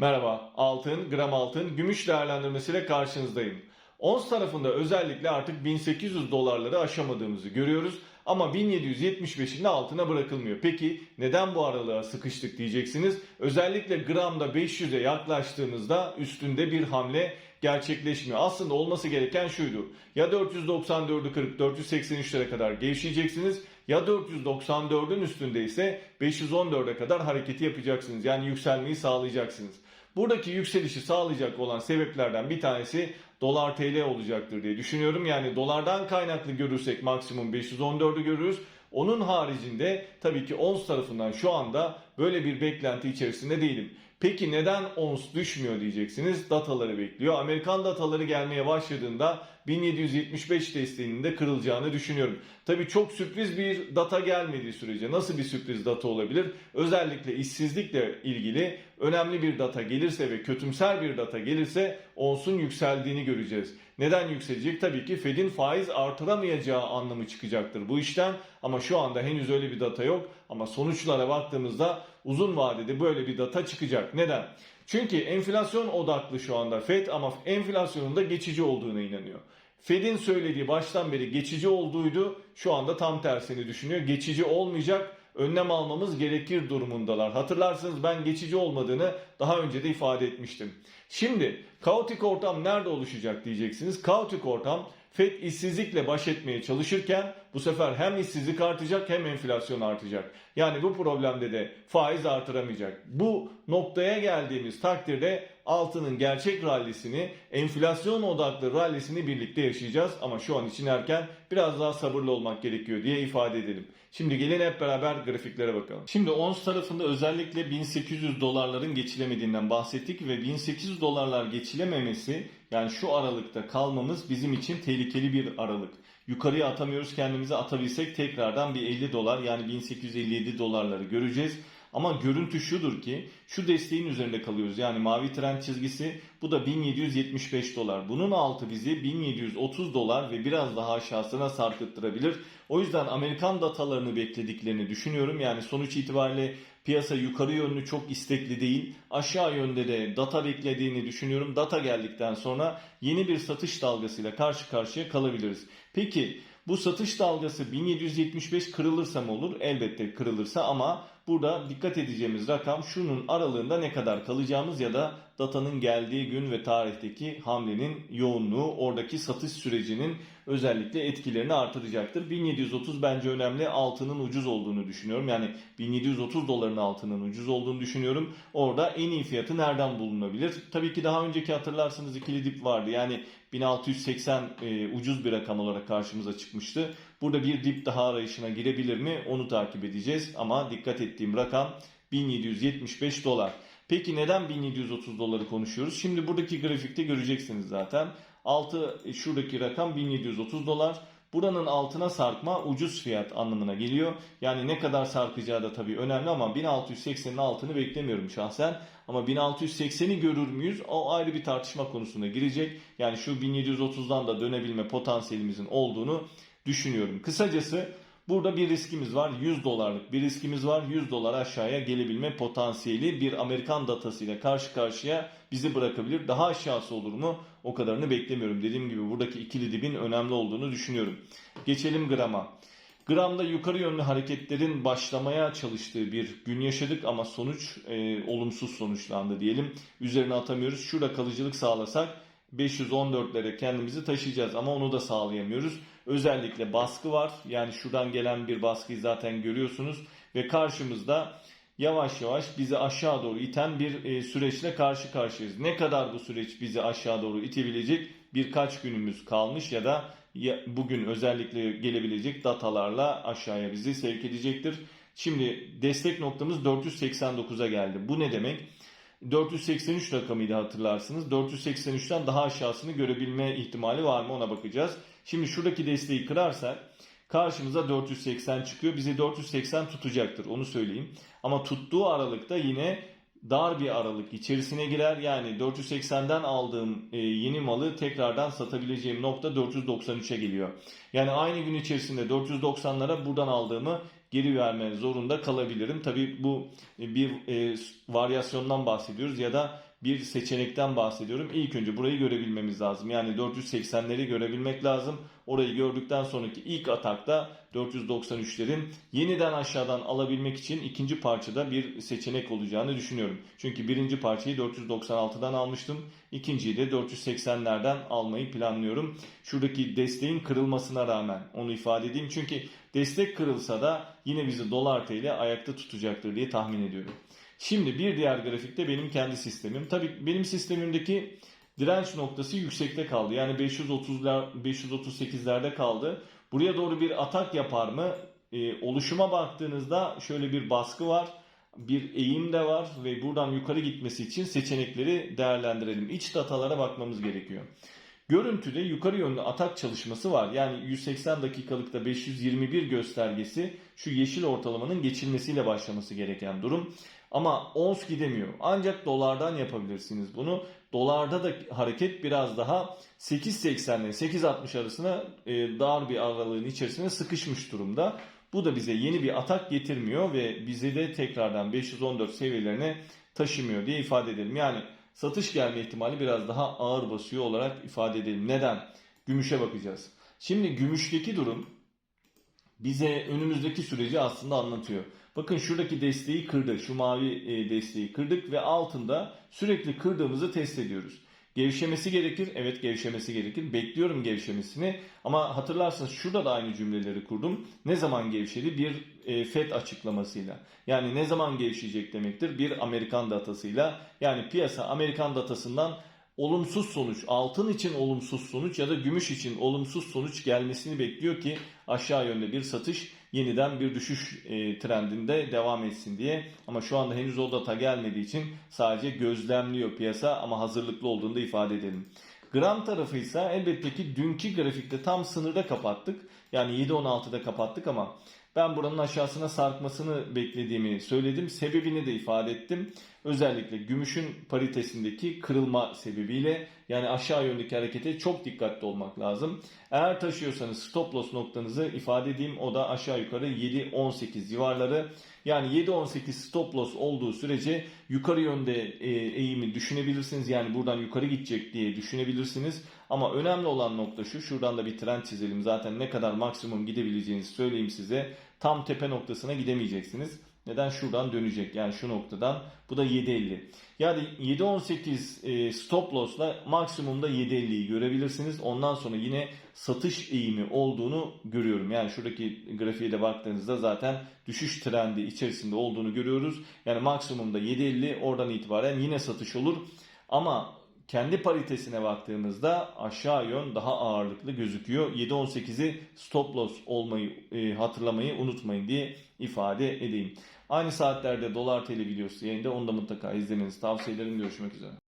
Merhaba, altın, gram altın, gümüş değerlendirmesiyle karşınızdayım. Ons tarafında özellikle artık 1800 dolarları aşamadığımızı görüyoruz ama 1775'in de altına bırakılmıyor. Peki neden bu aralığa sıkıştık diyeceksiniz. Özellikle gramda 500'e yaklaştığınızda üstünde bir hamle gerçekleşmiyor. Aslında olması gereken şuydu. Ya 494'ü kırıp 483'lere kadar gevşeyeceksiniz ya 494'ün üstünde ise 514'e kadar hareketi yapacaksınız. Yani yükselmeyi sağlayacaksınız. Buradaki yükselişi sağlayacak olan sebeplerden bir tanesi dolar TL olacaktır diye düşünüyorum. Yani dolardan kaynaklı görürsek maksimum 514'ü görürüz. Onun haricinde tabii ki ons tarafından şu anda böyle bir beklenti içerisinde değilim. Peki neden ons düşmüyor diyeceksiniz. Dataları bekliyor. Amerikan dataları gelmeye başladığında 1775 desteğinin de kırılacağını düşünüyorum. Tabii çok sürpriz bir data gelmediği sürece nasıl bir sürpriz data olabilir? Özellikle işsizlikle ilgili önemli bir data gelirse ve kötümser bir data gelirse onsun yükseldiğini göreceğiz. Neden yükselecek? Tabii ki Fed'in faiz artıramayacağı anlamı çıkacaktır bu işten. Ama şu anda henüz öyle bir data yok. Ama sonuçlara baktığımızda uzun vadede böyle bir data çıkacak. Neden? Çünkü enflasyon odaklı şu anda Fed ama enflasyonun da geçici olduğuna inanıyor. Fed'in söylediği baştan beri geçici olduğuydu. Şu anda tam tersini düşünüyor. Geçici olmayacak önlem almamız gerekir durumundalar. Hatırlarsınız ben geçici olmadığını daha önce de ifade etmiştim. Şimdi kaotik ortam nerede oluşacak diyeceksiniz. Kaotik ortam FED işsizlikle baş etmeye çalışırken bu sefer hem işsizlik artacak hem enflasyon artacak. Yani bu problemde de faiz artıramayacak. Bu noktaya geldiğimiz takdirde altının gerçek rallisini, enflasyon odaklı rallisini birlikte yaşayacağız. Ama şu an için erken biraz daha sabırlı olmak gerekiyor diye ifade edelim. Şimdi gelin hep beraber grafiklere bakalım. Şimdi ons tarafında özellikle 1800 dolarların geçilemediğinden bahsettik ve 1800 dolarlar geçilememesi yani şu aralıkta kalmamız bizim için tehlikeli bir aralık. Yukarıya atamıyoruz kendimizi atabilsek tekrardan bir 50 dolar yani 1857 dolarları göreceğiz. Ama görüntü şudur ki şu desteğin üzerinde kalıyoruz. Yani mavi trend çizgisi bu da 1775 dolar. Bunun altı bizi 1730 dolar ve biraz daha aşağısına sarkıttırabilir. O yüzden Amerikan datalarını beklediklerini düşünüyorum. Yani sonuç itibariyle piyasa yukarı yönlü çok istekli değil. Aşağı yönde de data beklediğini düşünüyorum. Data geldikten sonra yeni bir satış dalgasıyla karşı karşıya kalabiliriz. Peki bu satış dalgası 1775 kırılırsa mı olur? Elbette kırılırsa ama burada dikkat edeceğimiz rakam şunun aralığında ne kadar kalacağımız ya da datanın geldiği gün ve tarihteki hamlenin yoğunluğu oradaki satış sürecinin özellikle etkilerini artıracaktır. 1730 bence önemli. Altının ucuz olduğunu düşünüyorum. Yani 1730 doların altının ucuz olduğunu düşünüyorum. Orada en iyi fiyatı nereden bulunabilir? Tabii ki daha önceki hatırlarsınız ikili dip vardı. Yani 1680 e, ucuz bir rakam olarak karşımıza çıkmıştı. Burada bir dip daha arayışına girebilir mi? Onu takip edeceğiz. Ama dikkat ettiğim rakam 1775 dolar. Peki neden 1730 doları konuşuyoruz? Şimdi buradaki grafikte göreceksiniz zaten. Altı şuradaki rakam 1730 dolar. Buranın altına sarkma ucuz fiyat anlamına geliyor. Yani ne kadar sarkacağı da tabii önemli ama 1680'in altını beklemiyorum şahsen. Ama 1680'i görür müyüz? O ayrı bir tartışma konusuna girecek. Yani şu 1730'dan da dönebilme potansiyelimizin olduğunu düşünüyorum. Kısacası Burada bir riskimiz var. 100 dolarlık bir riskimiz var. 100 dolar aşağıya gelebilme potansiyeli bir Amerikan datasıyla karşı karşıya bizi bırakabilir. Daha aşağısı olur mu? O kadarını beklemiyorum. Dediğim gibi buradaki ikili dibin önemli olduğunu düşünüyorum. Geçelim grama. Gramda yukarı yönlü hareketlerin başlamaya çalıştığı bir gün yaşadık ama sonuç e, olumsuz sonuçlandı diyelim. Üzerine atamıyoruz. Şurada kalıcılık sağlasak 514'lere kendimizi taşıyacağız ama onu da sağlayamıyoruz. Özellikle baskı var. Yani şuradan gelen bir baskıyı zaten görüyorsunuz ve karşımızda yavaş yavaş bizi aşağı doğru iten bir e, süreçle karşı karşıyayız. Ne kadar bu süreç bizi aşağı doğru itebilecek birkaç günümüz kalmış ya da bugün özellikle gelebilecek datalarla aşağıya bizi sevk edecektir. Şimdi destek noktamız 489'a geldi. Bu ne demek? 483 rakamıydı hatırlarsınız. 483'ten daha aşağısını görebilme ihtimali var mı ona bakacağız. Şimdi şuradaki desteği kırarsak karşımıza 480 çıkıyor. Bizi 480 tutacaktır onu söyleyeyim. Ama tuttuğu aralıkta yine dar bir aralık içerisine girer. Yani 480'den aldığım e, yeni malı tekrardan satabileceğim nokta 493'e geliyor. Yani aynı gün içerisinde 490'lara buradan aldığımı geri verme zorunda kalabilirim. Tabi bu bir e, varyasyondan bahsediyoruz ya da bir seçenekten bahsediyorum. İlk önce burayı görebilmemiz lazım. Yani 480'leri görebilmek lazım. Orayı gördükten sonraki ilk atakta 493'lerin yeniden aşağıdan alabilmek için ikinci parçada bir seçenek olacağını düşünüyorum. Çünkü birinci parçayı 496'dan almıştım. İkinciyi de 480'lerden almayı planlıyorum. Şuradaki desteğin kırılmasına rağmen onu ifade edeyim. Çünkü destek kırılsa da yine bizi dolar TL ayakta tutacaktır diye tahmin ediyorum. Şimdi bir diğer grafikte benim kendi sistemim. Tabii benim sistemimdeki direnç noktası yüksekte kaldı. Yani 530'lar 538'lerde kaldı. Buraya doğru bir atak yapar mı? Ee, oluşuma baktığınızda şöyle bir baskı var. Bir eğim de var ve buradan yukarı gitmesi için seçenekleri değerlendirelim. İç datalara bakmamız gerekiyor. Görüntüde yukarı yönlü atak çalışması var. Yani 180 dakikalıkta 521 göstergesi şu yeşil ortalamanın geçilmesiyle başlaması gereken durum. Ama ons gidemiyor. Ancak dolardan yapabilirsiniz bunu. Dolarda da hareket biraz daha 8.80 ile 8.60 arasına e, dar bir aralığın içerisine sıkışmış durumda. Bu da bize yeni bir atak getirmiyor ve bizi de tekrardan 514 seviyelerine taşımıyor diye ifade edelim. Yani satış gelme ihtimali biraz daha ağır basıyor olarak ifade edelim. Neden? Gümüşe bakacağız. Şimdi gümüşteki durum bize önümüzdeki süreci aslında anlatıyor. Bakın şuradaki desteği kırdık. Şu mavi e, desteği kırdık ve altında sürekli kırdığımızı test ediyoruz. Gevşemesi gerekir. Evet gevşemesi gerekir. Bekliyorum gevşemesini. Ama hatırlarsanız şurada da aynı cümleleri kurdum. Ne zaman gevşedi? Bir e, FED açıklamasıyla. Yani ne zaman gevşeyecek demektir? Bir Amerikan datasıyla. Yani piyasa Amerikan datasından olumsuz sonuç, altın için olumsuz sonuç ya da gümüş için olumsuz sonuç gelmesini bekliyor ki aşağı yönde bir satış yeniden bir düşüş e, trendinde devam etsin diye. Ama şu anda henüz o data gelmediği için sadece gözlemliyor piyasa ama hazırlıklı olduğunu da ifade edelim. Gram tarafı ise elbette ki dünkü grafikte tam sınırda kapattık. Yani 7.16'da kapattık ama ben buranın aşağısına sarkmasını beklediğimi söyledim. Sebebini de ifade ettim. Özellikle gümüşün paritesindeki kırılma sebebiyle yani aşağı yöndeki harekete çok dikkatli olmak lazım. Eğer taşıyorsanız stop loss noktanızı ifade edeyim. O da aşağı yukarı 7.18 civarları. Yani 7.18 stop loss olduğu sürece yukarı yönde e, eğimi düşünebilirsiniz. Yani buradan yukarı gidecek diye düşünebilirsiniz. Ama önemli olan nokta şu. Şuradan da bir trend çizelim. Zaten ne kadar maksimum gidebileceğinizi söyleyeyim size. Tam tepe noktasına gidemeyeceksiniz. Neden? Şuradan dönecek. Yani şu noktadan. Bu da 7.50. Yani 7.18 e, stop loss'la maksimumda 7.50'yi görebilirsiniz. Ondan sonra yine satış eğimi olduğunu görüyorum. Yani şuradaki grafiğe de baktığınızda zaten düşüş trendi içerisinde olduğunu görüyoruz. Yani maksimumda 7.50 oradan itibaren yine satış olur. Ama kendi paritesine baktığımızda aşağı yön daha ağırlıklı gözüküyor. 7.18'i stop loss olmayı e, hatırlamayı unutmayın diye ifade edeyim. Aynı saatlerde dolar TL videosu yayında onu da mutlaka izlemenizi tavsiye ederim. Görüşmek üzere.